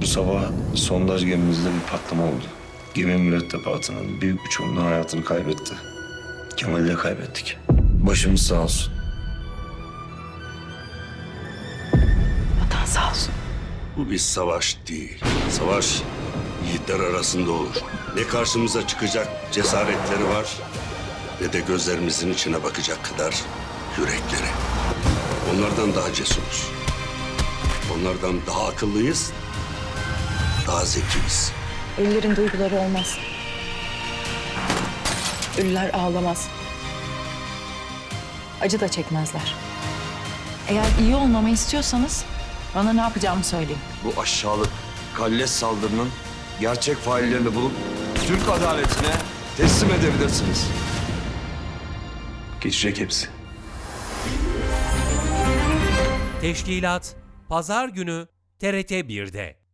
Bu sabah sondaj gemimizde bir patlama oldu. Gemi mürettebatının büyük bir çoğunluğu hayatını kaybetti. Kemal'i de kaybettik. Başımız sağ olsun. Vatan sağ olsun. Bu bir savaş değil. Savaş yiğitler arasında olur. Ne karşımıza çıkacak cesaretleri var ne de gözlerimizin içine bakacak kadar yürekleri. Onlardan daha cesuruz. Onlardan daha akıllıyız, daha zekiyiz. Ölülerin duyguları olmaz. Ölüler ağlamaz. Acı da çekmezler. Eğer iyi olmamı istiyorsanız bana ne yapacağımı söyleyin. Bu aşağılık, kalleş saldırının gerçek faillerini bulup Türk adaletine teslim edebilirsiniz. Geçecek hepsi. Teşkilat Pazar günü TRT 1'de.